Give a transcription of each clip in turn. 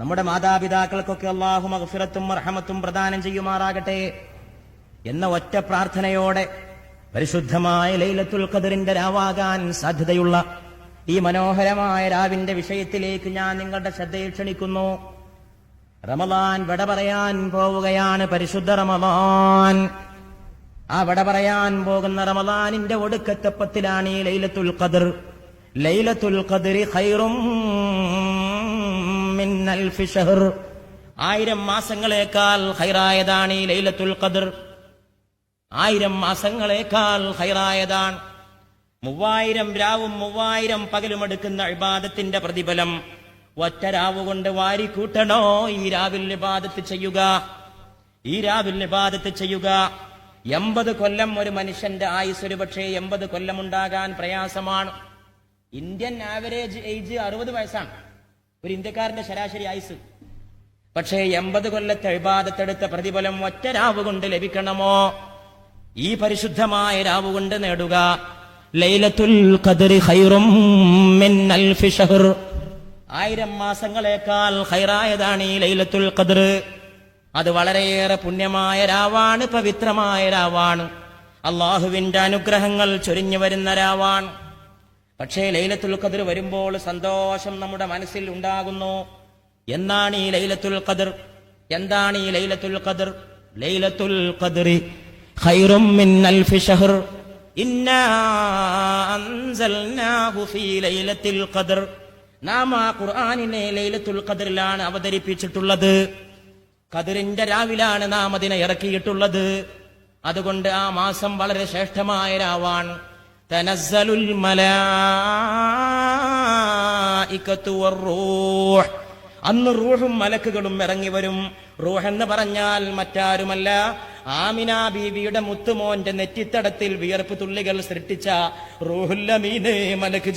നമ്മുടെ മാതാപിതാക്കൾക്കൊക്കെ അള്ളാഹു മഹഫിറത്തും മർഹമത്തും പ്രദാനം ചെയ്യുമാറാകട്ടെ എന്ന ഒറ്റ പ്രാർത്ഥനയോടെ പരിശുദ്ധമായ ലൈലത്തുൽ ഖദറിന്റെ രാവാകാൻ സാധ്യതയുള്ള ഈ മനോഹരമായ രാവിന്റെ വിഷയത്തിലേക്ക് ഞാൻ നിങ്ങളുടെ ശ്രദ്ധയിൽ ക്ഷണിക്കുന്നു. റമലാൻ വട പറയാൻ പോവുകയാണ് പരിശുദ്ധ റമലാൻ ആ വട പറയാൻ പോകുന്ന റമലാനിന്റെ ഒടുക്കത്തപ്പത്തിലാണ് ഈ ലൈലത്തുൽ ഖദർ. ലൈലത്തുൽ ഖദറി ഖൈറും ആയിരം മാസങ്ങളേക്കാൾ ഹൈറായതാണ് ഈ ലൈലത്തുൽ ഖദർ. ആയിരം മാസങ്ങളേക്കാൾ ഹൈറായതാണ്. മൂവായിരം രാവും മൂവായിരം പകലും എടുക്കുന്ന ഇബാദത്തിന്റെ പ്രതിഫലം. ഒറ്റ രാവ് കൊണ്ട് വാരിക്കൂട്ടണോ ഈ രാവിൽ ഇബാദത്ത് ചെയ്യുക? ഈ രാവിൽ ഇബാദത്ത് ചെയ്യുക. എൺപത് കൊല്ലം ഒരു മനുഷ്യന്റെ ആയുസ് ഒരു പക്ഷേ എൺപത് കൊല്ലം ഉണ്ടാകാൻ പ്രയാസമാണ്. ഇന്ത്യൻ ആവറേജ് ഏജ് അറുപത് വയസ്സാണ്. ഒരു ഇന്ത്യക്കാരന്റെ ശരാശരി ആയുസ്. പക്ഷേ എൺപത് കൊല്ലത്തെ ഇബാദത്തെടുത്ത പ്രതിഫലം ഒറ്റ രാവ് കൊണ്ട് ലഭിക്കണമോ? ഈ പരിശുദ്ധമായ രാവ് കൊണ്ട് നേടുക. ലൈലത്തുൽ ആയിരം മാസങ്ങളെക്കാൾ ഹൈറായതാണ് ഈ ലൈലത്തുൽ ഖദർ. അത് വളരെയേറെ പുണ്യമായ രാവാണ് പവിത്രമായ രാവാണ്. അള്ളാഹുവിന്റെ അനുഗ്രഹങ്ങൾ ചൊരിഞ്ഞു വരുന്ന രാവാണ്. പക്ഷേ ലൈലത്തുൽ ഖദർ വരുമ്പോൾ സന്തോഷം നമ്മുടെ മനസ്സിൽ ഉണ്ടാകുന്നു. എന്നാണ് ഈ ലൈലത്തുൽ ഖദർ? എന്താണ് ഈ ലൈലത്തുൽ ഖദർ? ലൈലത്തുൽ ഖദറി ഖൈറും മിൻ അൽഫി ഷഹർ. ഇന്നാ അൻസൽനാഹു ഫീ ലൈലത്തിൽ ഖദർ. നാം ആ ഖുർആനിനെ ലൈലത്തുൽ ഖദറിലാണ് അവതരിപ്പിച്ചിട്ടുള്ളത്. ഖദറിന്റെ രാവിലാണ് നാം അതിനെ ഇറക്കിയിട്ടുള്ളത്. അതുകൊണ്ട് ആ മാസം വളരെ ശ്രേഷ്ഠമായ രാവാണ്. അന്ന് റൂഹും മലക്കുകളും ഇറങ്ങി വരും. റൂഹ് എന്ന് പറഞ്ഞാൽ മറ്റാരുമല്ല. ആമിന ബീവിയുടെ മുത്തുമോന്റെ നെറ്റിത്തടത്തിൽ വിയർപ്പ് തുള്ളികൾ സൃഷ്ടിച്ച റൂഹുല്ലമീനെ മലക്ക്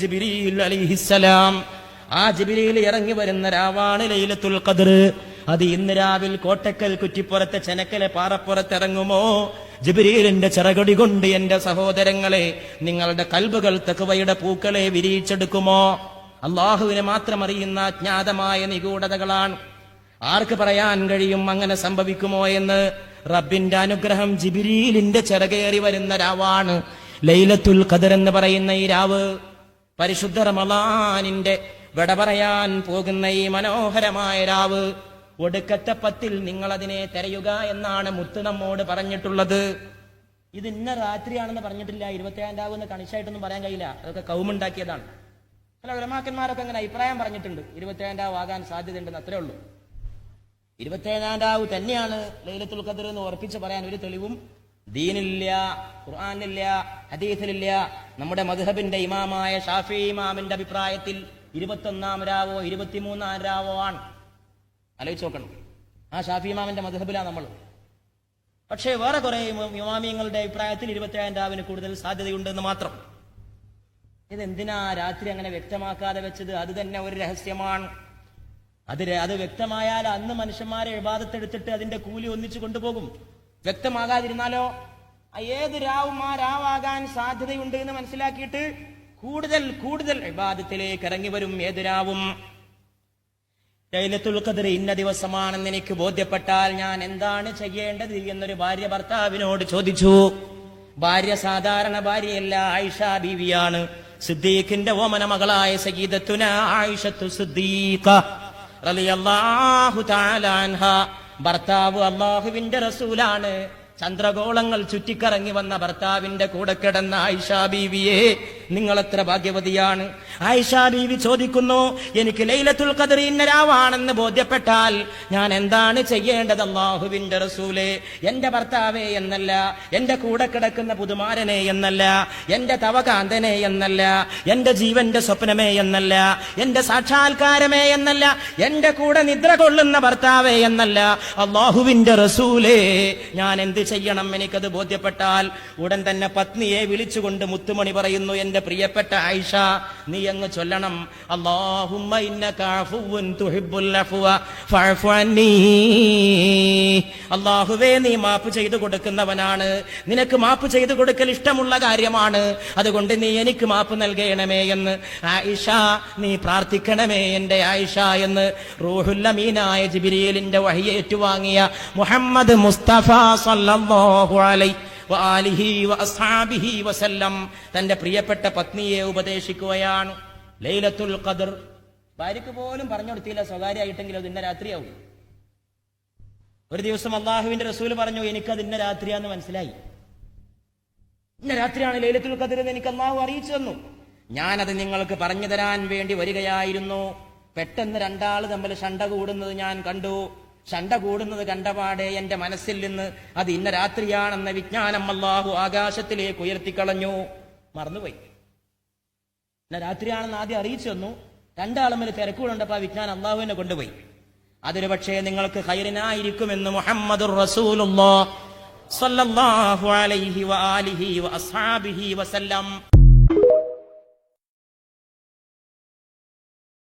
അലിഹിസലാം ആ ജിബിരിയിൽ ഇറങ്ങി വരുന്ന രാവാണ് ലൈലത്തുൽ ഖദർ. അത് ഇന്ന് രാവിൽ കോട്ടക്കൽ കുറ്റിപ്പുറത്തെ ചെനക്കലെ പാറപ്പുറത്ത് ഇറങ്ങുമോ ജിബിരിലിന്റെ ചിറകടി കൊണ്ട് എന്റെ സഹോദരങ്ങളെ നിങ്ങളുടെ കൽബുകൾ തെക്കുവയുടെ പൂക്കളെ വിരിയിച്ചെടുക്കുമോ? അള്ളാഹുവിനെ മാത്രം അറിയുന്ന അജ്ഞാതമായ നിഗൂഢതകളാണ്. ആർക്ക് പറയാൻ കഴിയും അങ്ങനെ സംഭവിക്കുമോ എന്ന്? റബ്ബിന്റെ അനുഗ്രഹം ജിബിരീലിന്റെ ചിറകേറി വരുന്ന രാവാണ്. ലൈലത്തുൽ ഖദർ എന്ന് പറയുന്ന ഈ രാവ്. പരിശുദ്ധ റമലാനിന്റെ വിട പറയാൻ പോകുന്ന ഈ മനോഹരമായ രാവ്. ഒടുക്കത്തെ പത്തിൽ നിങ്ങൾ അതിനെ തെരയുക എന്നാണ് മുത്ത് നമ്മോട് പറഞ്ഞിട്ടുള്ളത്. ഇത് ഇന്ന രാത്രിയാണെന്ന് പറഞ്ഞിട്ടില്ല. ഇരുപത്തിയേഴാം രാവ് എന്ന് കണിശായിട്ടൊന്നും പറയാൻ കഴിയില്ല. അതൊക്കെ കൗമുണ്ടാക്കിയതാണ്. ചില ഉലമാക്കന്മാരൊക്കെ അങ്ങനെ അഭിപ്രായം പറഞ്ഞിട്ടുണ്ട്. ഇരുപത്തിയേഴാം രാവ് ആകാൻ സാധ്യതയുണ്ടെന്ന് അത്രേ ഉള്ളൂ. ഇരുപത്തിയേഴാം രാവ് തന്നെയാണ് ലൈലത്തുൽ ഖദർ എന്ന് ഉറപ്പിച്ച് പറയാൻ ഒരു തെളിവും ദീനില്ല ഖുർആാനില്ല ഹദീസിലില്ല. നമ്മുടെ മധുഹബിന്റെ ഇമാമായ ഷാഫി ഇമാമിന്റെ അഭിപ്രായത്തിൽ ഇരുപത്തൊന്നാം രാവോ ഇരുപത്തിമൂന്നാം രാവോ ആണ്. ആലോചിച്ച് നോക്കണം. ആ ഷാഫി ഇമാമിന്റെ മധുഹബിലാണ് നമ്മൾ. പക്ഷേ വേറെ കുറെ ഇമാമിയങ്ങളുടെ അഭിപ്രായത്തിൽ ഇരുപത്തിയായിരം രാവിന് കൂടുതൽ സാധ്യതയുണ്ടെന്ന് മാത്രം. ഇതെന്തിനാ രാത്രി അങ്ങനെ വ്യക്തമാക്കാതെ വെച്ചത്? അത് തന്നെ ഒരു രഹസ്യമാണ്. അത് അത് വ്യക്തമായാൽ അന്ന് മനുഷ്യന്മാരെ വിവാദത്തെടുത്തിട്ട് അതിന്റെ കൂലി ഒന്നിച്ചു കൊണ്ടുപോകും. വ്യക്തമാകാതിരുന്നാലോ? ഏത് രാവും ആ രാവാകാൻ സാധ്യതയുണ്ട് എന്ന് മനസ്സിലാക്കിയിട്ട് കൂടുതൽ കൂടുതൽ വിവാദത്തിലേക്ക് ഇറങ്ങി വരും ഏത് രാവും. ലൈലത്തുൽ ഖദർ ഇന്ന ദിവസമാണെന്ന് എനിക്ക് ബോധ്യപ്പെട്ടാൽ ഞാൻ എന്താണ് ചെയ്യേണ്ടത് എന്നൊരു ഭാര്യ ഭർത്താവിനോട് ചോദിച്ചു. ഭാര്യ സാധാരണ ഭാര്യയല്ല ആയിഷ ബീവിയാണ്. സിദ്ദീഖിന്റെ ഓമന മകളായ സഗീദത്തുന ആയിഷത്തു സിദ്ദീഖ റളിയല്ലാഹു തആല അൻഹ. ഭർത്താവ് അള്ളാഹുവിന്റെ റസൂലാണ്. ചന്ദ്രഗോളങ്ങൾ ചുറ്റിക്കറങ്ങി വന്ന ഭർത്താവിന്റെ കൂടെ കിടന്ന ആയിഷ ബീവിയെ നിങ്ങൾ എത്ര ഭാഗ്യവതിയാണ്? ആയിഷാ ബീവി ചോദിക്കുന്നു എനിക്ക് ലൈലത്തുൽ ഖദർ ഇന്നരാവാണെന്ന് ബോധ്യപ്പെട്ടാൽ ഞാൻ എന്താണ് ചെയ്യേണ്ടത് അള്ളാഹുവിന്റെ റസൂലെ? എന്റെ ഭർത്താവേ എന്നല്ല എന്റെ കൂടെ കിടക്കുന്ന പുതുമാരനെ എന്നല്ല എന്റെ തവകാന്തനെ എന്നല്ല എന്റെ ജീവന്റെ സ്വപ്നമേ എന്നല്ല എന്റെ സാക്ഷാത്കാരമേ എന്നല്ല എന്റെ കൂടെ നിദ്ര കൊള്ളുന്ന ഭർത്താവേ എന്നല്ല. അള്ളാഹുവിന്റെ റസൂലേ ഞാൻ എന്ത് ചെയ്യണം എനിക്കത് ബോധ്യപ്പെട്ടാൽ ഉടൻ തന്നെ പത്നിയെ വിളിച്ചുകൊണ്ട് മുത്തുമണി പറയുന്നു നിന്റെ പ്രിയപ്പെട്ട ആയിഷ നീ അങ്ങ് ചൊല്ലണം. ഫഅഫു അല്ലാഹുവേ നീ മാപ്പ് ചെയ്തു കൊടുക്കുന്നവനാണ്. നിനക്ക് മാപ്പ് ചെയ്തു കൊടുക്കൽ ഇഷ്ടമുള്ള കാര്യമാണ്. അതുകൊണ്ട് നീ എനിക്ക് മാപ്പ് നൽകണമേ എന്ന്. ആയിഷ നീ പ്രാർത്ഥിക്കണമേ എന്റെ ആയിഷ എന്ന്. റൂഹുല്ലമീനായ ജിബിരിയലിന്റെ വഴിയേറ്റുവാങ്ങിയ മുഹമ്മദ് മുസ്തഫ സല്ലല്ലാഹു അലൈഹി വസല്ലം. തന്റെ പ്രിയപ്പെട്ട പത്നിയെ ഉപദേശിക്കുകയാണ്. ലൈലത്തുൽ ഖദർ. ഭാര്യക്ക് പോലും പറഞ്ഞു കൊടുത്തില്ല സ്വകാര്യമായിട്ടെങ്കിലും അത് ഇന്ന രാത്രിയാവും. ഒരു ദിവസം അള്ളാഹുവിന്റെ റസൂൽ പറഞ്ഞു എനിക്കത് ഇന്ന രാത്രിയാന്ന് മനസ്സിലായി. ഇന്ന രാത്രിയാണ് ലൈലത്തുൽ ഖദർ എന്ന് എനിക്ക് അള്ളാഹു അറിയിച്ചു തന്നു. ഞാനത് നിങ്ങൾക്ക് പറഞ്ഞു തരാൻ വേണ്ടി വരികയായിരുന്നു. പെട്ടെന്ന് രണ്ടാൾ തമ്മിൽ ഷണ്ട കൂടുന്നത് ഞാൻ കണ്ടു. ശണ്ട കൂടുന്നത് കണ്ടപാടെ എന്റെ മനസ്സിൽ നിന്ന് അത് ഇന്ന രാത്രിയാണെന്ന വിജ്ഞാനം അള്ളാഹു ആകാശത്തിലേക്ക് ഉയർത്തിക്കളഞ്ഞു. മറന്നുപോയി. ഇന്ന രാത്രിയാണെന്ന് ആദ്യം അറിയിച്ചു തന്നു. രണ്ടാളും തമ്മിൽ തിരക്കുകളുണ്ടപ്പോ ആ വിജ്ഞാനം അള്ളാഹുവിനെ കൊണ്ടുപോയി. അതൊരു പക്ഷേ നിങ്ങൾക്ക് ഹൈറിനായിരിക്കുമെന്ന് മുഹമ്മദ് റസൂലുള്ളാഹ് സല്ലല്ലാഹു അലൈഹി വആലിഹി വഅസ്ഹാബിഹി വസല്ലം.